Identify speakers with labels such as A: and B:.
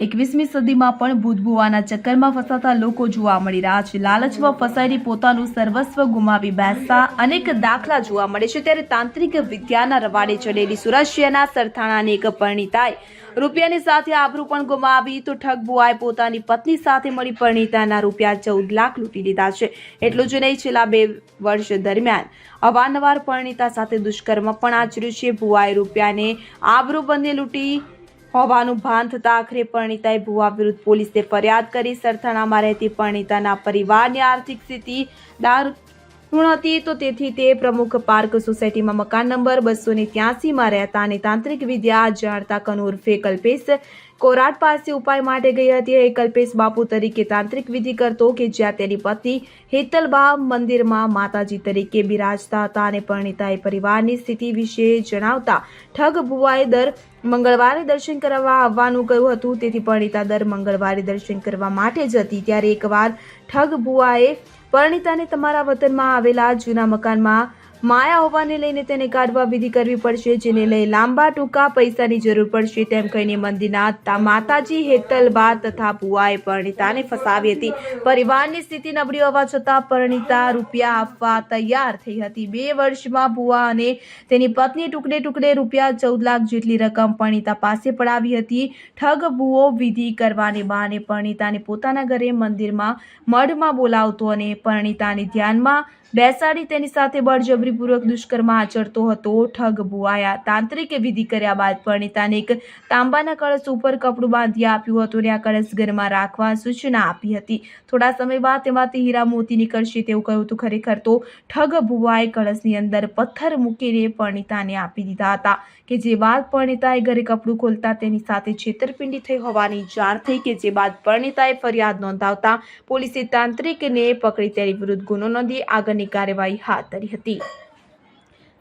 A: એકવીસમી સદીમાં પણ ભૂતભુવાના ચક્કરમાં ફસાતા લોકો જોવા મળી રહ્યા છે. લાલચમાં ફસાઈને પોતાનું સર્વસ્વ ગુમાવી બેસતા અનેક દાખલા જોવા મળે છે. ત્યારે તાંત્રિક વિદ્યાના રવાડે ચડેલી શહેરના સરથાણાની એક પરિણીતાએ રૂપિયાની સાથે આબરૂ પણ ગુમાવી તો ઠગ પોતાની પત્ની સાથે મળી પરિણીતાના રૂપિયા ચૌદ લાખ લૂંટી લીધા છે. એટલું જ નહીં, છેલ્લા બે વર્ષ દરમિયાન અવારનવાર પરિણીતા સાથે દુષ્કર્મ પણ આચર્યું છે. બુઆએ રૂપિયાને આબરૂ બંને લૂંટી હોવાનું ભાન થતાં આખરે પરણિતાએ ભુવા વિરુદ્ધ પોલીસે ફરિયાદ કરી, સરથાણામાં રહેતી પરણિતાના પરિવારની આર્થિક સ્થિતિ દારૂણ હતી તો તેથી તે પ્રમુખ પાર્ક સોસાયટીમાં મકાન નંબર બસો ને ત્યાસીમાં રહેતા અને તાંત્રિક વિદ્યા જાણતા કનુ ઉર્ફે કલ્પેશ કોરાટ પાસે ઉપાય માટે ગઈ હતી. એ કલ્પેશ બાપુ તરીકે તાંત્રિક વિધિ કરતો કે જ્યાં તેની પત્ની હેતલબા મંદિરમાં માતાજી તરીકે બિરાજતા હતા અને પરિણીતાએ પરિવારની સ્થિતિ વિશે જણાવતા ઠગ ભુવાએ દર મંગળવારે દર્શન કરવા આવવાનું કહ્યું હતું. તેથી પરિણીતા દર મંગળવારે દર્શન કરવા માટે જ હતી. ત્યારે એકવાર ઠગ ભુવાએ પરિણીતાને તમારા વતનમાં આવેલા જૂના મકાનમાં માયા હોવાને લઈને તેને કાઢવા વિધિ કરવી પડશે, જેને લઈ લાંબા ટૂંકા પૈસાની જરૂર પડશે, તેમ કહીને મંદિરના માતાજી હેતલબા તથા ભુવાએ પરણિતાને ફસાવી હતી. પરિવારની સ્થિતિ નબળી હોવા છતાં પરિણીતા રૂપિયા આપવા તૈયાર થઈ હતી. બે વર્ષમાં ભુવા અને તેની પત્ની ટુકડે ટુકડે રૂપિયા ચૌદ લાખ જેટલી રકમ પરણિતા પાસે પડાવી હતી. ઠગ બુઓ વિધિ કરવાને બહાને પરિણીતાને પોતાના ઘરે મંદિરમાં મઢમાં બોલાવતો અને પરિણીતાને ધ્યાનમાં બેસાડી તેની સાથે બળજબરીપૂર્વક દુષ્કર્મ આચરતો હતો. ઠગ ભુવાયા તાંત્રિક વિધિ કર્યા બાદ પરણિતાને એક તાંબાના કળશ ઉપર કપડું બાંધી આપ્યું હતું અને આ કળશ ઘરમાં રાખવા સૂચના આપી હતી. થોડા સમય બાદ તેમાંથી હીરા મોતી નીકળશે તેવું કહ્યું હતું. ખરેખર તો ઠગ ભુવાએ કળશની અંદર પથ્થર મૂકીને પરણિતાને આપી દીધા હતા કે જે બાદ પરણિતાએ ઘરે કપડું ખોલતા તેની સાથે છેતરપિંડી થઈ હોવાની જાણ થઈ કે જે બાદ પરણિતાએ ફરિયાદ નોંધાવતા પોલીસે તાંત્રિકને પકડી તેની વિરુદ્ધ ગુનો નોંધી આગળની કાર્યવાહી હાથ ધરી હતી.